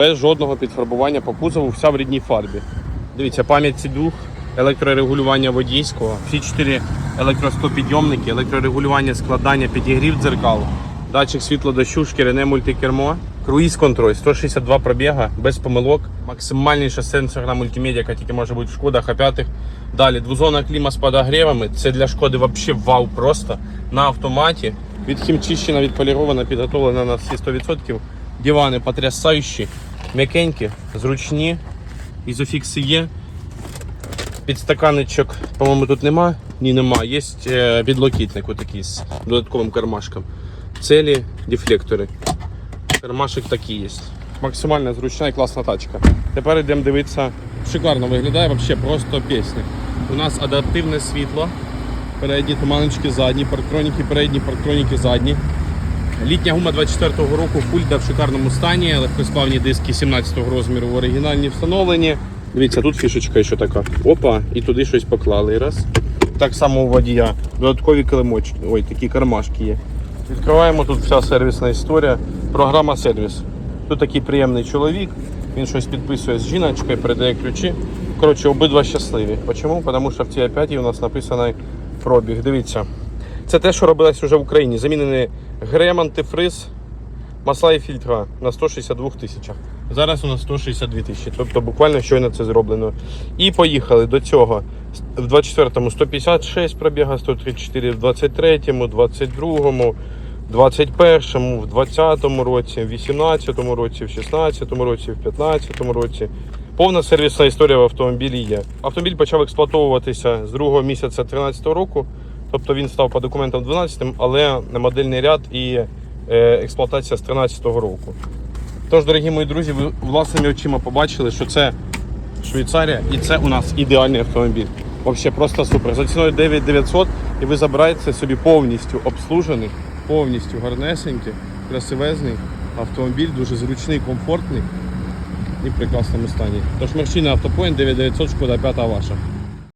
Без жодного підфарбування по кузову, вся в рідній фарбі. Дивіться, пам'ять сідух, електрорегулювання водійського, всі чотири електростопідйомники, електрорегулювання складання, підігрів дзеркал, датчик світлодощу, шкіряне мультикермо, круїз контроль, 162 пробіга, без помилок, максимальніша сенсорна мультимедіа, яка тільки може бути в шкодах, а п'ятих. Далі двозонна кліма з подогрівами. Це для шкоди взагалі вау просто на автоматі. Відхімчищена, відполірована, підготовлена на всі 100%. Дивани потрясаючі, м'якенькі, зручні. Ізофікси є. Підстаканничок, по-моєму, тут нема. Ні, нема. Є е, підлокітник отакий з додатковим кармашком. Целі дефлектори. Кармашик такий є. Максимально зручна і класна тачка. Тепер йдемо дивитися. Шикарно виглядає, взагалі просто пісня. У нас адаптивне світло. Передні туманочки задні, парктроніки передні, парктроніки задні. Літня гума 24-го року, фульда в шикарному стані, легкосплавні диски 17-го розміру в оригінальні встановлені. Дивіться, тут фішечка ще така. Опа, і туди щось поклали. Раз. Так само у водія. Додаткові килимочки. Ой, такі кармашки є. Відкриваємо тут вся сервісна історія. Програма сервіс. Тут такий приємний чоловік. Він щось підписує з жіночкою, передає ключі. Коротше, обидва щасливі. Чому? Тому що в цій опяті у нас написаний пробіг. Дивіться. Це те, що робилось вже в Україні. Замінений грем, антифриз, масла і фільтра на 162 тисячах. Зараз у нас 162 тисячі. Тобто буквально щойно це зроблено. І поїхали до цього. В 24-му 156 пробіга, 134 в 23-му, 22-му, 21-му, в 20-му році, в 18-му році, в 16-му році, в 15-му році. Повна сервісна історія в автомобілі є. Автомобіль почав експлуатовуватися з другого місяця 13-го року. Тобто він став по документам 12-м, але модельний ряд і е, експлуатація з 13-го року. Тож, дорогі мої друзі, ви власними очима побачили, що це Швейцарія і це у нас ідеальний автомобіль. Взагалі просто супер. За ціною 9900 і ви забираєте собі повністю обслужений, повністю гарнесенький, красивезний автомобіль, дуже зручний, комфортний і в прекрасному стані. Тож мерщій на автопоінт 9900 шкода 5 ваша.